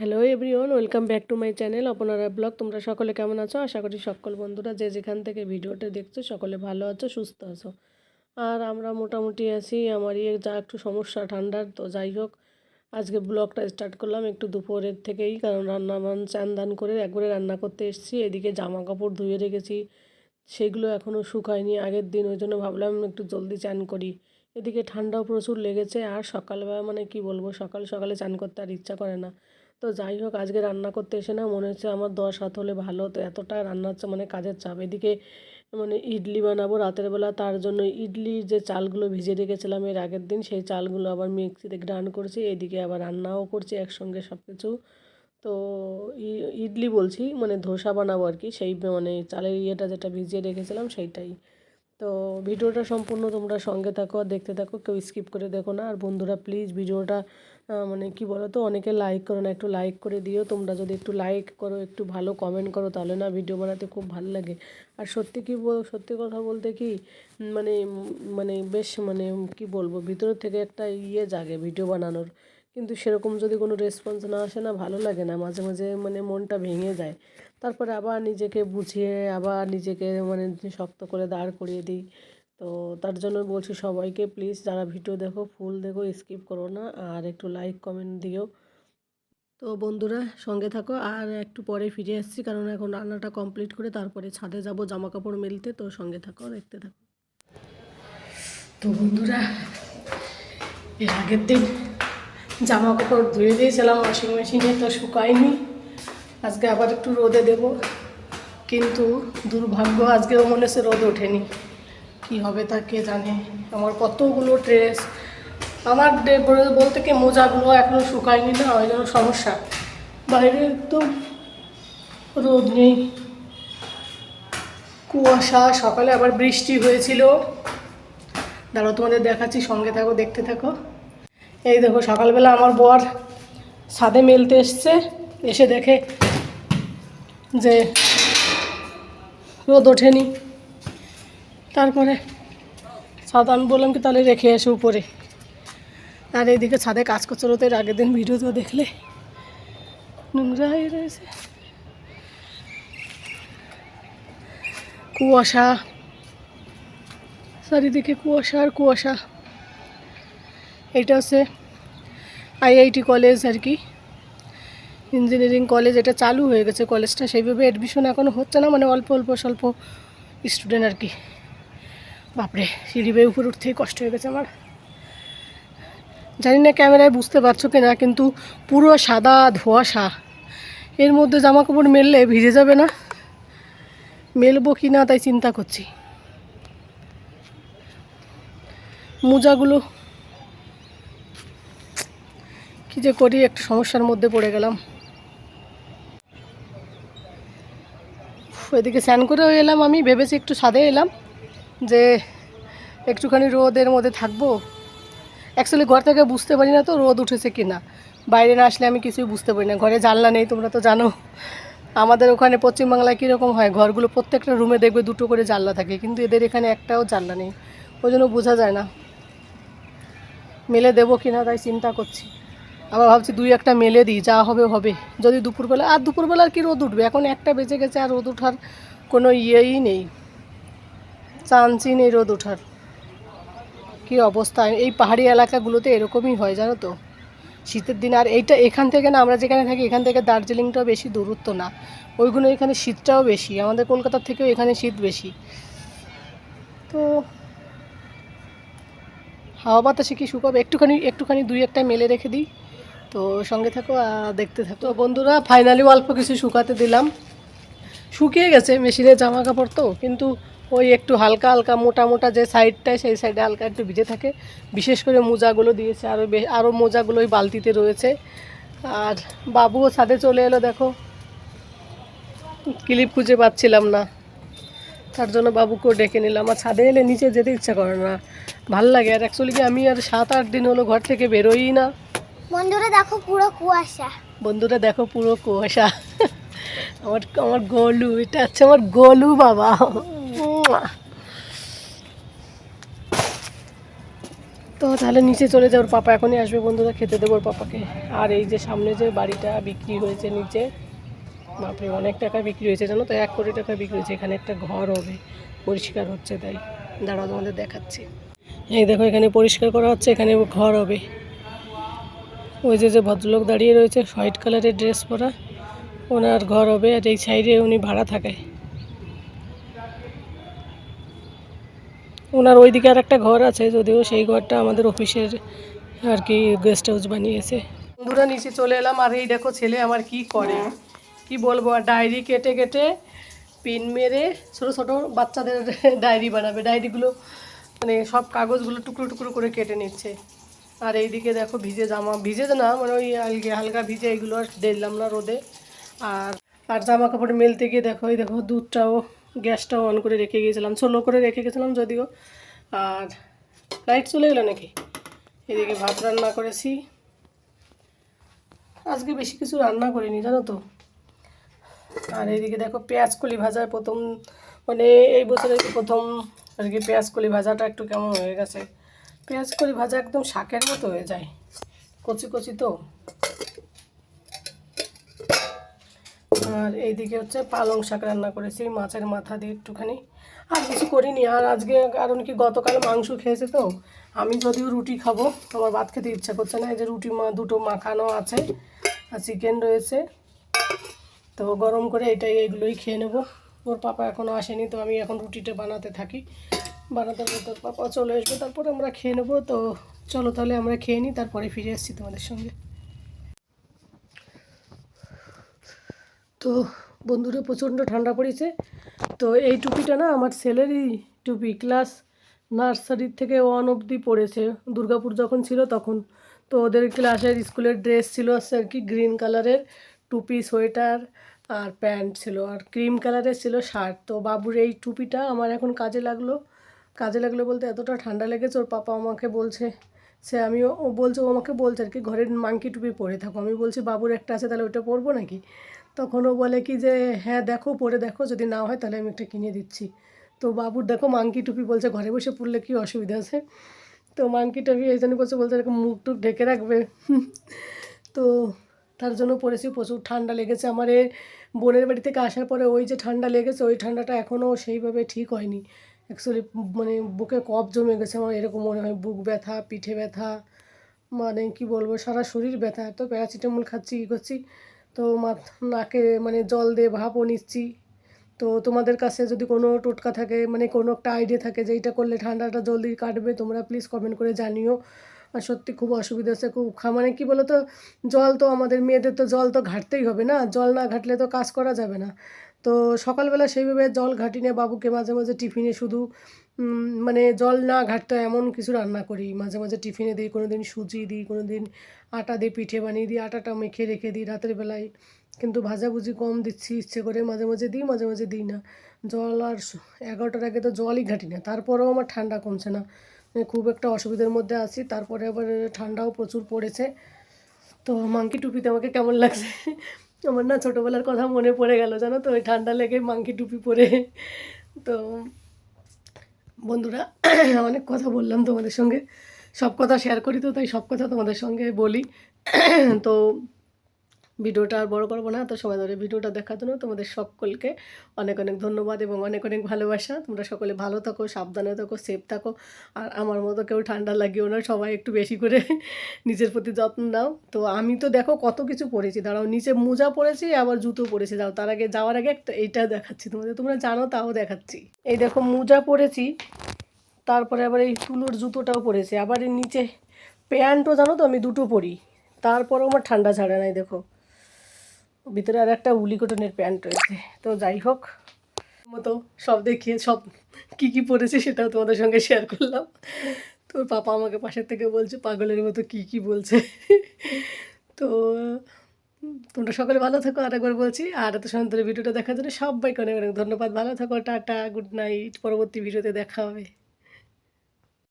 Hello everyone welcome back to my channel আপনারা blog তোমরা সকলে কেমন আছো? আশা করি সকল বন্ধুরা যে যেখান থেকে ভিডিওটা দেখছ, সকলে ভালো আছো, সুস্থ আছো। আর আমরা মোটামুটি আছি আমার ইয়ে যা একটু সমস্যা ঠান্ডার, তো যাই হোক, আজকে ব্লগটা স্টার্ট করলাম একটু দুপুরের থেকেই, কারণ রান্না মান চান দান করে একবারে রান্না করতে এসেছি, এদিকে জামা কাপড় ধুয়ে রেখেছি, সেগুলো এখনও শুকায়নি, আগের দিন ওই জন্য ভাবলাম একটু জলদি চান করি। এদিকে ঠান্ডাও প্রচুর লেগেছে, আর সকালবেলা মানে কি বলব, সকাল সকালে চান করতে আর ইচ্ছা করে না। তো যাই হোক আজকে রান্না করতে এসে না মনে হচ্ছে আমার দশ হাত হলে ভালো তো এতটা রান্নার মানে কাজের চাপ। এদিকে মানে ইডলি বানাবো রাতের বেলা, তার জন্য ইডলির যে চালগুলো ভিজে রেখেছিলাম এর আগের দিন, সেই চালগুলো আবার মিক্সিতে গ্রাইন্ড করছি, এদিকে আবার রান্নাও করছি একসঙ্গে সব কিছু তো ইডলি বলছি মানে ধোসা বানাবো আর কি, সেই মানে চালের ইয়েটা যেটা ভিজিয়ে রেখেছিলাম সেইটাই। তো ভিডিওটা সম্পূর্ণ তোমরা সঙ্গে থাকো দেখতে থাকো, কেউ স্কিপ করে দেখো না। আর বন্ধুরা প্লিজ ভিডিওটা মানে কি বলো তো অনেকে লাইক করো না, একটু লাইক করে দিও। তোমরা যদি একটু লাইক করো, একটু ভালো কমেন্ট করো, তাহলে না ভিডিও বানাতে খুব ভালো লাগে। আর সত্যি কি বল, সত্যি কথা বলতে কি মানে মানে বেশ মানে কি বলব, ভিতর থেকে একটা ইয়ে জাগে ভিডিও বানানোর। কিন্তু সেরকম যদি কোনো রেসপন্স না আসে না, ভালো লাগে না। মাঝে মাঝে মানে মনটা ভেঙে যায়। তারপরে আবার নিজেকে বুঝিয়ে, আবার নিজেকে মানে শক্ত করে দাঁড় করিয়ে দিই। তো তার জন্য বলছি সবাইকে প্লিজ যারা ভিডিও দেখো, ফুল দেখো স্কিপ করো না। আর একটু লাইক কমেন্ট দিও। তো বন্ধুরা, সঙ্গে থাকো। আর একটু পরে ফিরে আসছি, কারণ এখন রান্নাটা কমপ্লিট করে তারপরে ছাদে যাব জামা কাপড় মেলতে। তো সঙ্গে থাকো, দেখতে থাকো। তো বন্ধুরা, এর আগের দিন জামা কাপড় ধুয়ে দিয়েছিলাম ওয়াশিং মেশিনে তো শুকায়নি। আজকে আবার একটু রোদে দেব, কিন্তু দুর্ভাগ্য আজকেও মনে হচ্ছে রোদ ওঠেনি। কি হবে তা কে জানে? আমার কতগুলো ড্রেস আমার বলতে কি মোজাগুলো এখনও শুকায়নি না, ওই জন্য সমস্যা। বাইরে একদম রোদ নেই। কুয়াশা, সকালে আবার বৃষ্টি হয়েছিল। দাঁড়াও, তোমাদের দেখাচ্ছি, সঙ্গে থাকো, দেখতে থাকো। এই দেখো, সকালবেলা আমার বর ছাদে মেলতে এসছে, এসে দেখে যে রোদ ওঠেনি। তারপরে ছাদ আমি বললাম কি, তাহলে রেখে এসে উপরে। আর এইদিকে ছাদে কাজ করছে রোদের আগের দিন ভিডিও দেখলে। নোংরা হয়ে রয়েছে। কুয়াশা। চারিদিকে কুয়াশা আর কুয়াশা। এটা হচ্ছে আইআইটি কলেজ আর কি। ইঞ্জিনিয়ারিং কলেজ এটা চালু হয়ে গেছে কলেজটা, সেইভাবে অ্যাডমিশন এখনও হচ্ছে না মানে অল্প অল্প, স্বল্প স্টুডেন্ট আর কি। বাপরে, সিঁড়ি বেয়ে উপরে উঠতেই কষ্ট হয়ে গেছে আমার। জানি না ক্যামেরায় বুঝতে পারছ কি না কিন্তু পুরো সাদা ধোঁয়াশা। এর মধ্যে জামা কাপড় মেললে ভিজে যাবে না। মেলবো কি না তাই চিন্তা করছি। মোজাগুলো কী যে করি, একটু সমস্যার মধ্যে পড়ে গেলাম। এদিকে স্নান করেও এলাম আমি, ভেবেছি একটু সাদে এলাম, যে একটুখানি রোদের মধ্যে থাকব। অ্যাকচুয়ালি ঘর থেকে বুঝতে পারি না তো রোদ উঠেছে কি না বাইরে না আসলে আমি কিছুই বুঝতে পারি না। ঘরে জানলা নেই, তোমরা তো জানো। আমাদের ওখানে পশ্চিমবাংলায় কীরকম হয়, ঘরগুলো প্রত্যেকটা রুমে দেখবে দুটো করে জানলা থাকে, কিন্তু এদের এখানে একটাও জানলা নেই। ওই জন্য বোঝা যায় না। মেলে দেবো কি না তাই চিন্তা করছি। আবার ভাবছি দুই একটা মেলে দিই, যা হবে হবে। যদি দুপুরবেলা, আর দুপুরবেলা আর কি রোদ উঠবে? এখন একটা বেজে গেছে আর রোদ ওঠার কোনো ইয়েই নেই। চান্সই নেই রোদ ওঠার। কী অবস্থা? এই পাহাড়ি এলাকাগুলোতে এরকমই হয়, জানো তো? শীতের দিন, আর এইটা এখান থেকে না, আমরা যেখানে থাকি, এখান থেকে দার্জিলিংটাও বেশি দূরত্ব না। ওইগুলো এখানে শীতটাও বেশি। আমাদের কলকাতার থেকেও এখানে শীত বেশি। তো হাওয়া বাতাসে কি শুকাবে একটুখানি একটুখানি দুই একটা মেলে রেখে দিই। তো সঙ্গে থাকো দেখতে থাকো। বন্ধুরা ফাইনালি অল্প কিছু শুকাতে দিলাম। শুকিয়ে গেছে, মেশিনে জামা কাপড় তো, কিন্তু ওই একটু হালকা হালকা মোটা মোটা যে সাইডটায় সেই সাইডে হালকা একটু ভিজে থাকে। বিশেষ করে মোজাগুলো দিয়েছে আরও বে- আরও মোজাগুলো ওই বালতিতে রয়েছে। আর বাবুও ছাদে চলে এলো, দেখো। ক্লিপ খুঁজে পাচ্ছিলাম না। তার জন্য বাবুকেও ডেকে নিলাম। আর ছাদে এলে নিচে যেতে ইচ্ছা করে না। ভালো লাগে। আর অ্যাকচুয়ালি কি আমি আর সাত, আট দিন হলো ঘর থেকে বেরোই না। বন্ধুরা দেখো পুরো কুয়াশা। বন্ধুরা দেখো পুরো কুয়াশা। আমার আমার গোলু এটা হচ্ছে আমার গোলু বাবা। তো তাহলে নিচে চলে যাওয়ার পাপা এখনই আসবে বন্ধুরা খেতে দেবো ওর পাপাকে। আর এই যে সামনে যে বাড়িটা বিক্রি হয়েছে নিচে বাপরে অনেক টাকা বিক্রি হয়েছে জানো তো? এক কোটি টাকা বিক্রি হয়েছে এখানে একটা ঘর হবে পরিষ্কার হচ্ছে তাই। দাঁড়াও তোমাদের দেখাচ্ছি। এই দেখো এখানে পরিষ্কার করা হচ্ছে এখানে ঘর হবে। ওই যে যে ভদ্রলোক দাঁড়িয়ে রয়েছে, হোয়াইট কালারের ড্রেস পরা, ওনার ঘর হবে আর এই সাইডে উনি ভাড়া থাকে। ওনার ওইদিকে আর একটা ঘর আছে, যদিও সেই ঘরটা আমাদের অফিসের আর কি গেস্ট হাউস বানিয়েছে। বন্ধুরা, নিচে চলে এলাম, আর এই দেখো ছেলে আমার কি করে? কি বলব, আর ডায়েরি কেটে কেটে পিন মেরে ছোটো ছোটো বাচ্চাদের ডায়েরি বানাবে। ডায়েরিগুলো মানে সব কাগজগুলো টুকরো টুকরো করে কেটে নিচ্ছে। আর এইদিকে দেখো ভিজে জামা, ভিজে না মানে ওই হালকা হালকা ভিজে এগুলো আর দিলাম না রোদে। আর আর জামা কাপড় মেলতে গিয়ে দেখো, এই দেখো দুধটাও, গ্যাসটাও অন করে রেখে গিয়েছিলাম, স্লো করে রেখে গেছিলাম যদিও। আর লাইট চলে গেলো নাকি? এদিকে ভাত রান্না করেছি। আজকে বেশি কিছু রান্না করিনি, জানো তো। আর এইদিকে দেখো পেঁয়াজ কলি ভাজা, প্রথম মানে এই বছরের প্রথম আর কি পেঁয়াজ কলি ভাজাটা একটু কেমন হয়ে গেছে। পেঁয়াজ করি ভাজা একদম শাকের মতো হয়ে যায়। কচি কচি তো। আর এইদিকে হচ্ছে পালং শাক রান্না করেছি, মাছের মাথা দিয়ে একটুখানি। আর কিছু করিনি, আর আজকে কারণ কি গতকাল মাংস খেয়েছে তো, আমি যদিও রুটি খাব, আমার ভাত খেতে ইচ্ছা করছে না, এই যে রুটি মা দুটো মাখানো আছে, আর চিকেন রয়েছে। তো গরম করে এটাই এগুলোই খেয়ে নেব। ওর পাপা এখনও আসেনি, তো আমি এখন রুটিটা বানাতে থাকি। বানাতে বানাতে ওর পাপা চলে আসবে, তারপরে আমরা খেয়ে নেব। তো চলো তাহলে আমরা খেয়ে নিই, তারপরে ফিরে আসছি তোমাদের সঙ্গে। তো বন্ধুরা, প্রচণ্ড ঠান্ডা পড়েছে। তো এই টুপিটা না আমার ছেলেরই টুপি, ক্লাস নার্সারির থেকে ওয়ান অবধি পড়েছে। দুর্গাপুর যখন ছিল তখন। তো ওদের ক্লাসের স্কুলের ড্রেস ছিল আর কি গ্রিন কালারের টুপি, সোয়েটার আর প্যান্ট ছিল আর ক্রিম কালারের ছিল শার্ট। তো বাবুর এই টুপিটা আমার এখন কাজে লাগল। কাজে লাগল বলতে এতটা ঠান্ডা লেগেছে, ওর পাপা আমাকে বলছে, সে আমিও ও বলছে, ও আমাকে বলছে আর কি, ঘরের মাংকি টুপি পরে থাকো। আমি বলছি, বাবুর একটা আছে, তাহলে ওটা পরবো নাকি? তখন ও বলে কি যে হ্যাঁ দেখো, পরে দেখো, যদি না হয় তাহলে আমি একটা কিনে দিচ্ছি। তো বাবুর দেখো মাংকি টুপি বলছে, ঘরে বসে পড়লে কি অসুবিধা আছে? তো মাংকি টুপি এই জন্য বলছে বলছে এরকম মুখ টুক ঢেকে রাখবে। তো তার জন্য পড়েছি প্রচুর ঠান্ডা লেগেছে। আমার এ বোনের বাড়ি থেকে আসার পরে ওই যে ঠান্ডা লেগেছে, ওই ঠান্ডাটা এখনও সেইভাবে ঠিক হয়নি। অ্যাকচুয়ালি মানে বুকে কফ জমে গেছে আমার, এরকম মনে হয় বুক ব্যথা, পিঠে ব্যথা মানে কি বলব, সারা শরীর ব্যথা, তো প্যারাসিটামল খাচ্ছি কী করছি, তো নাকে মানে জল দিয়ে ভাপও নিচ্ছি, তো তোমাদের কাছে যদি কোনো টোটকা থাকে মানে কোনো একটা আইডিয়া থাকে যে এইটা করলে ঠান্ডাটা জলদি কাটবে, তোমরা প্লিজ কমেন্ট করে জানিও। আর সত্যি খুব অসুবিধা হচ্ছে, খুব মানে কী বলো তো জল তো আমাদের মেয়েদের তো জল তো ঘাটতেই হবে না, জল না ঘাটলে তো কাজ করা যাবে না। তো সকালবেলা সেইভাবে জল ঘাটি না বাবুকে মাঝে মাঝে টিফিনে শুধু মানে জল না ঘাটতে এমন কিছু রান্না করি। মাঝে মাঝে টিফিনে দিই কোনো দিন সুজি দিই কোনো দিন আটা দিয়ে পিঠে বানিয়ে দিই, আটাটা মেখে রেখে দিই রাতের বেলায়। কিন্তু ভাজাভুজি কম দিচ্ছি, ইচ্ছে করে মাঝে মাঝে দিই, মাঝে মাঝে দিই না। জল আর এগারোটার আগে তো জলই ঘাটি না, তারপরেও আমার ঠান্ডা কমছে না। মানে খুব একটা অসুবিধার মধ্যে আছি, তারপরে আবার ঠান্ডাও প্রচুর পড়েছে। তো মাংকি টুপিতে আমাকে কেমন লাগছে? আমার না ছোটোবেলার কথা মনে পড়ে গেল, জানো তো? ওই ঠান্ডা লেগে মাংকি টুপি পরে। তো বন্ধুরা অনেক কথা বললাম তোমাদের সঙ্গে। সব কথা শেয়ার করি তো, তাই সব কথা তোমাদের সঙ্গে বলি। তো ভিডিওটা আর বড় করব না, তো সময় ধরে ভিডিওটা দেখার জন্য তোমাদের সকলকে অনেক অনেক ধন্যবাদ এবং অনেক অনেক ভালোবাসা। তোমরা সকলে ভালো থাকো, সাবধানে থাকো সেফ থাকো। আর আমার মতো কেউ ঠান্ডা লাগিও না, সবাই একটু বেশি করে নিজের প্রতি যত্ন নাও। তো আমি তো দেখো কত কিছু পরেছি দাঁড়াও নিচে মোজা পরেছি আবার জুতো পরেছি দাও তার আগে যাওয়ার আগে একটা এইটা দেখাচ্ছি তোমাদের। তোমরা জানো তাও দেখাচ্ছি। এই দেখো মোজা পরেছি তারপরে আবার এই তুলোর জুতোটাও পরেছি আবার এই নিচে প্যান্টও জানো তো আমি দুটো পরি, তারপরেও আমার ঠান্ডা ছাড়ে নাই, দেখো। ভিতরে আর একটা উলি কটনের প্যান্ট রয়েছে। তো যাই হোক, মতো সব দেখিয়ে, সব কী কী পরেছে সেটাও তোমাদের সঙ্গে শেয়ার করলাম। তোর পাপা আমাকে পাশের থেকে বলছে, পাগলের মতো কী কী বলছে? তো, তোমরা সকলে ভালো থাকো। আর একবার বলছি, আর এত ধরে ভিডিওটা দেখার জন্য সবাইকে অনেক অনেক ধন্যবাদ। ভালো থাকো, টাটা গুড নাইট পরবর্তী ভিডিওতে দেখা হবে।